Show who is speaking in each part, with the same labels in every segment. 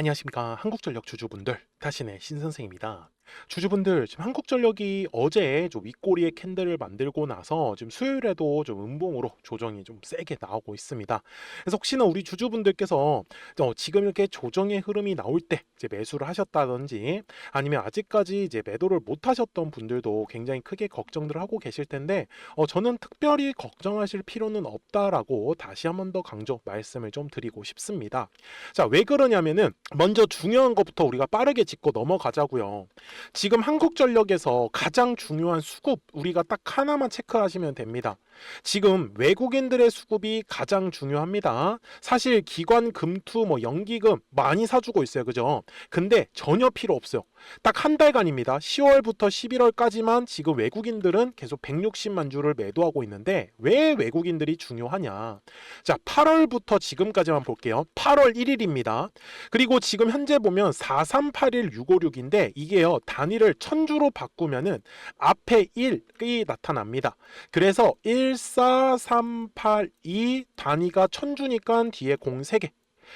Speaker 1: 안녕하십니까. 한국전력 주주분들 다시네 신선생입니다 주주분들 지금 한국전력이 어제 좀 윗꼬리에 캔들을 만들고 나서 지금 수요일에도 좀 음봉으로 조정이 좀 세게 나오고 있습니다 그래서 혹시나 우리 주주분들께서 어, 지금 이렇게 조정의 흐름이 나올 때 이제 매수를 하셨다든지 아니면 아직까지 이제 매도를 못 하셨던 분들도 굉장히 크게 걱정들을 하고 계실 텐데 어, 저는 특별히 걱정하실 필요는 없다라고 다시 한 번 더 강조 말씀을 좀 드리고 싶습니다 자, 왜 그러냐면은 먼저 중요한 것부터 우리가 빠르게 짚고 넘어가자고요. 지금 한국전력에서 가장 중요한 수급 우리가 딱 하나만 체크하시면 됩니다. 지금 외국인들의 수급이 가장 중요합니다. 사실 기관 금투 뭐 연기금 많이 사주고 있어요. 그죠? 근데 전혀 필요 없어요. 딱 한 달간입니다. 10월부터 11월까지만 지금 외국인들은 계속 160만 주를 매도하고 있는데 왜 외국인들이 중요하냐? 자, 8월부터 지금까지만 볼게요. 8월 1일입니다. 그리고 지금 현재 보면 4381656인데 이게요. 단위를 천주로 바꾸면은 앞에 1이 나타납니다. 그래서 14382 단위가 천주니까 뒤에 0 3개.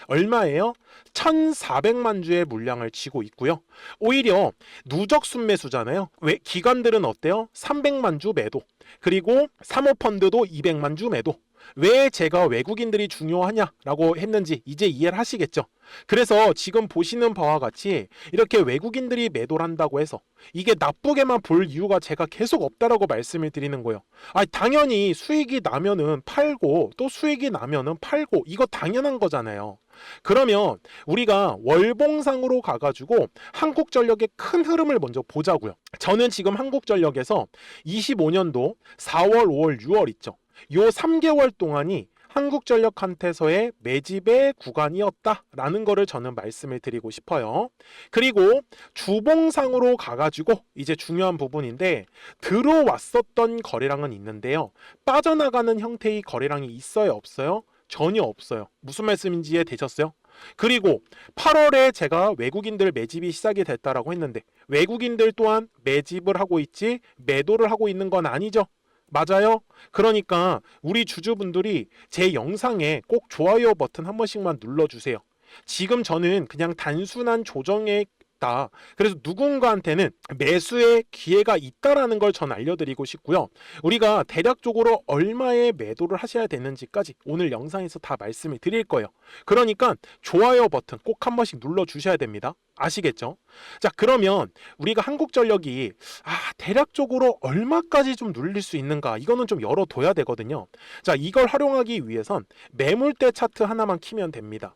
Speaker 1: 얼마예요? 1,400만 주의 물량을 쥐고 있고요. 오히려 누적 순매수잖아요. 왜 기관들은 어때요? 300만 주 매도. 그리고 사모펀드도 200만 주 매도. 왜 제가 외국인들이 중요하냐라고 했는지 이제 이해를 하시겠죠. 그래서 지금 보시는 바와 같이 이렇게 외국인들이 매도를 한다고 해서 이게 나쁘게만 볼 이유가 제가 계속 없다라고 말씀을 드리는 거예요. 아, 당연히 수익이 나면은 팔고 또 수익이 나면은 팔고 이거 당연한 거잖아요. 그러면 우리가 월봉상으로 가가지고 한국전력의 큰 흐름을 먼저 보자고요. 저는 지금 한국전력에서 25년도 4월, 5월, 6월 있죠. 요 3개월 동안이 한국전력한테서의 매집의 구간이었다라는 거를 저는 말씀을 드리고 싶어요. 그리고 주봉상으로 가가지고 이제 중요한 부분인데 들어왔었던 거래량은 있는데요. 빠져나가는 형태의 거래량이 있어요, 없어요? 전혀 없어요. 무슨 말씀인지 이해되셨어요? 그리고 8월에 제가 외국인들 매집이 시작이 됐다라고 했는데 외국인들 또한 매집을 하고 있지 매도를 하고 있는 건 아니죠. 맞아요? 그러니까 우리 주주분들이 제 영상에 꼭 좋아요 버튼 한 번씩만 눌러주세요. 지금 저는 그냥 단순한 조정에 있다. 그래서 누군가한테는 매수의 기회가 있다라는 걸 전 알려드리고 싶고요. 우리가 대략적으로 얼마의 매도를 하셔야 되는지까지 오늘 영상에서 다 말씀을 드릴 거예요. 그러니까 좋아요 버튼 꼭 한 번씩 눌러 주셔야 됩니다. 아시겠죠? 자, 그러면 우리가 한국전력이 아, 대략적으로 얼마까지 좀 눌릴 수 있는가? 이거는 좀 열어둬야 되거든요. 자, 이걸 활용하기 위해선 매물대 차트 하나만 키면 됩니다.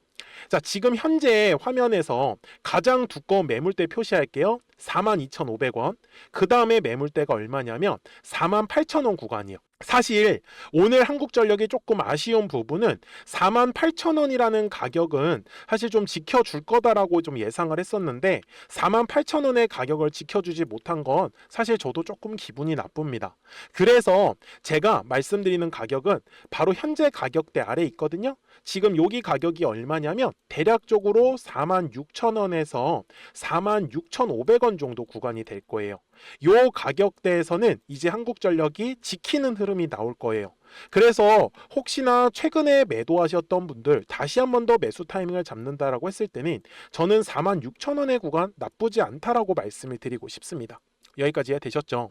Speaker 1: 자, 지금 현재 화면에서 가장 두꺼운 매물대 표시할게요. 42,500원. 그 다음에 매물대가 얼마냐면 48,000원 구간이요. 사실 오늘 한국전력이 조금 아쉬운 부분은 48,000원이라는 가격은 사실 좀 지켜줄 거다라고 좀 예상을 했었는데 48,000원의 가격을 지켜주지 못한 건 사실 저도 조금 기분이 나쁩니다. 그래서 제가 말씀드리는 가격은 바로 현재 가격대 아래 있거든요. 지금 여기 가격이 얼마냐면 대략적으로 46,000원에서 46,500원 정도 구간이 될 거예요. 요 가격대에서는 이제 한국전력이 지키는 흐름이 나올 거예요. 그래서 혹시나 최근에 매도하셨던 분들 다시 한 번 더 매수 타이밍을 잡는다라고 했을 때는 저는 46,000원의 구간 나쁘지 않다라고 말씀을 드리고 싶습니다. 여기까지 되셨죠?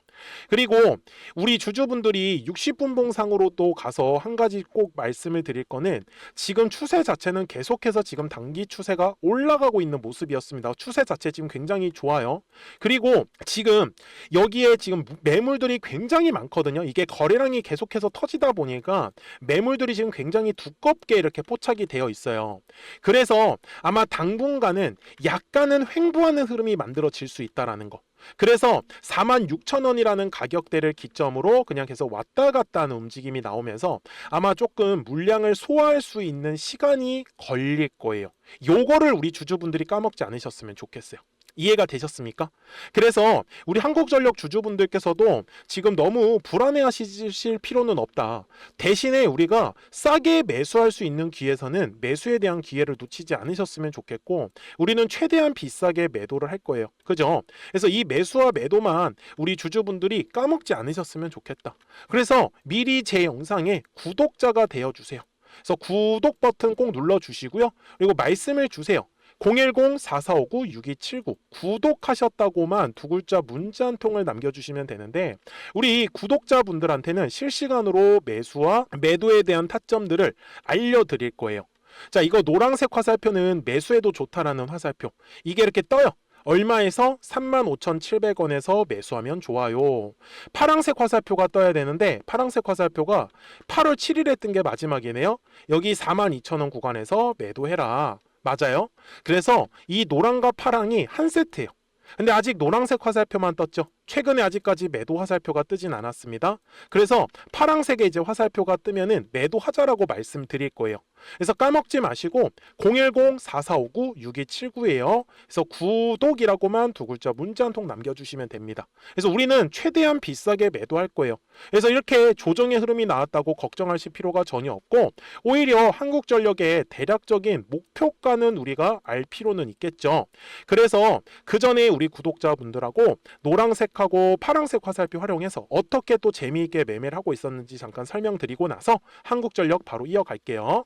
Speaker 1: 그리고 우리 주주분들이 60분 봉상으로 또 가서 한 가지 꼭 말씀을 드릴 거는 지금 추세 자체는 계속해서 지금 단기 추세가 올라가고 있는 모습이었습니다. 추세 자체 지금 굉장히 좋아요. 그리고 지금 여기에 지금 매물들이 굉장히 많거든요. 이게 거래량이 계속해서 터지다 보니까 매물들이 지금 굉장히 두껍게 이렇게 포착이 되어 있어요. 그래서 아마 당분간은 약간은 횡보하는 흐름이 만들어질 수 있다라는 거. 그래서 46,000원이라는 가격대를 기점으로 그냥 계속 왔다 갔다 하는 움직임이 나오면서 아마 조금 물량을 소화할 수 있는 시간이 걸릴 거예요. 요거를 우리 주주분들이 까먹지 않으셨으면 좋겠어요. 이해가 되셨습니까? 그래서 우리 한국전력 주주분들께서도 지금 너무 불안해하실 필요는 없다. 대신에 우리가 싸게 매수할 수 있는 기회에서는 매수에 대한 기회를 놓치지 않으셨으면 좋겠고 우리는 최대한 비싸게 매도를 할 거예요. 그죠? 그래서 이 매수와 매도만 우리 주주분들이 까먹지 않으셨으면 좋겠다. 그래서 미리 제 영상에 구독자가 되어 주세요. 그래서 구독 버튼 꼭 눌러 주시고요. 그리고 말씀을 주세요. 010-4459-6279 구독하셨다고만 두 글자 문자 한 통을 남겨주시면 되는데 우리 구독자분들한테는 실시간으로 매수와 매도에 대한 타점들을 알려드릴 거예요. 자, 이거 노란색 화살표는 매수해도 좋다라는 화살표. 이게 이렇게 떠요. 얼마에서 35,700원에서 매수하면 좋아요. 파랑색 화살표가 떠야 되는데 파랑색 화살표가 8월 7일에 뜬 게 마지막이네요. 여기 42,000원 구간에서 매도해라. 맞아요. 그래서 이 노랑과 파랑이 한 세트예요. 근데 아직 노란색 화살표만 떴죠. 최근에 아직까지 매도 화살표가 뜨진 않았습니다. 그래서 파랑색의 이제 화살표가 뜨면은 매도 하자라고 말씀드릴 거예요. 그래서 까먹지 마시고 010-4459-6279예요. 그래서 구독이라고만 두 글자 문자 한 통 남겨주시면 됩니다. 그래서 우리는 최대한 비싸게 매도할 거예요. 그래서 이렇게 조정의 흐름이 나왔다고 걱정하실 필요가 전혀 없고 오히려 한국전력의 대략적인 목표가는 우리가 알 필요는 있겠죠. 그래서 그 전에 우리 구독자분들하고 노란색하고 파란색 화살표 활용해서 어떻게 또 재미있게 매매를 하고 있었는지 잠깐 설명드리고 나서 한국전력 바로 이어갈게요.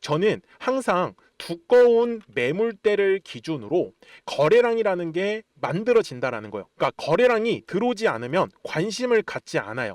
Speaker 1: 저는 항상 두꺼운 매물대를 기준으로 거래량이라는 게 만들어진다라는 거예요. 그러니까 거래량이 들어오지 않으면 관심을 갖지 않아요.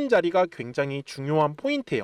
Speaker 1: 자리가 굉장히 중요한 포인트예요.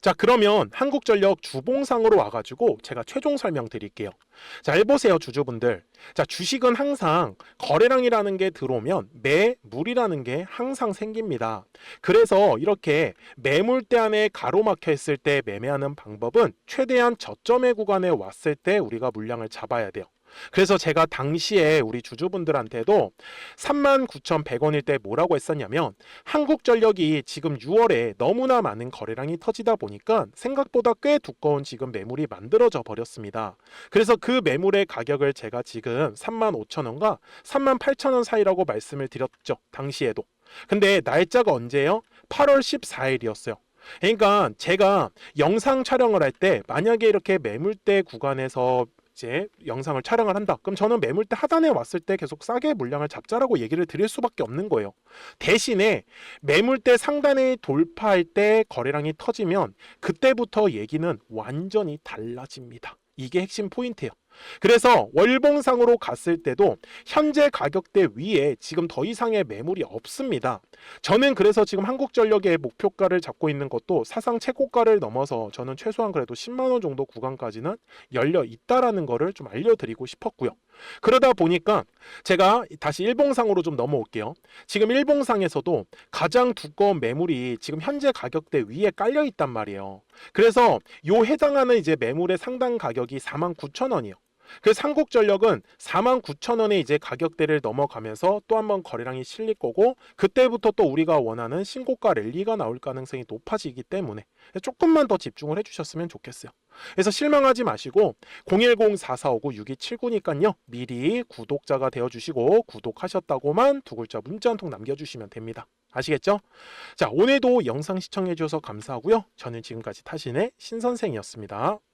Speaker 1: 자, 그러면 한국전력 주봉상으로 와가지고 제가 최종 설명 드릴게요. 자, 해보세요, 주주분들. 자, 주식은 항상 거래량이라는 게 들어오면 매물이라는 게 항상 생깁니다. 그래서 이렇게 매물대 안에 가로막혀 있을 때 매매하는 방법은 최대한 저점의 구간에 왔을 때 우리가 물량을 잡아야 돼요. 그래서 제가 당시에 우리 주주분들한테도 39,100원일 때 뭐라고 했었냐면 한국전력이 지금 6월에 너무나 많은 거래량이 터지다 보니까 생각보다 꽤 두꺼운 지금 매물이 만들어져 버렸습니다. 그래서 그 매물의 가격을 제가 지금 35,000원과 38,000원 사이라고 말씀을 드렸죠. 당시에도. 근데 날짜가 언제예요? 8월 14일이었어요. 그러니까 제가 영상 촬영을 할 때 만약에 이렇게 매물대 구간에서 이제 영상을 촬영을 한다. 그럼 저는 매물대 하단에 왔을 때 계속 싸게 물량을 잡자라고 얘기를 드릴 수밖에 없는 거예요. 대신에 매물대 상단에 돌파할 때 거래량이 터지면 그때부터 얘기는 완전히 달라집니다. 이게 핵심 포인트예요. 그래서 월봉상으로 갔을 때도 현재 가격대 위에 지금 더 이상의 매물이 없습니다. 저는 그래서 지금 한국전력의 목표가를 잡고 있는 것도 사상 최고가를 넘어서 저는 최소한 그래도 10만 원 정도 구간까지는 열려 있다라는 거를 좀 알려드리고 싶었고요. 그러다 보니까 제가 다시 일봉상으로 좀 넘어올게요. 지금 일봉상에서도 가장 두꺼운 매물이 지금 현재 가격대 위에 깔려 있단 말이에요. 그래서 요 해당하는 이제 매물의 상당 가격이 49,000원이요. 그래서 한국전력은 49,000원에 이제 가격대를 넘어가면서 또 한번 거래량이 실릴 거고 그때부터 또 우리가 원하는 신고가 랠리가 나올 가능성이 높아지기 때문에 조금만 더 집중을 해주셨으면 좋겠어요. 그래서 실망하지 마시고 010-4459-6279니까요. 미리 구독자가 되어주시고 구독하셨다고만 두 글자 문자 한 통 남겨주시면 됩니다. 아시겠죠? 자 오늘도 영상 시청해주셔서 감사하고요. 저는 지금까지 타신의 신선생이었습니다.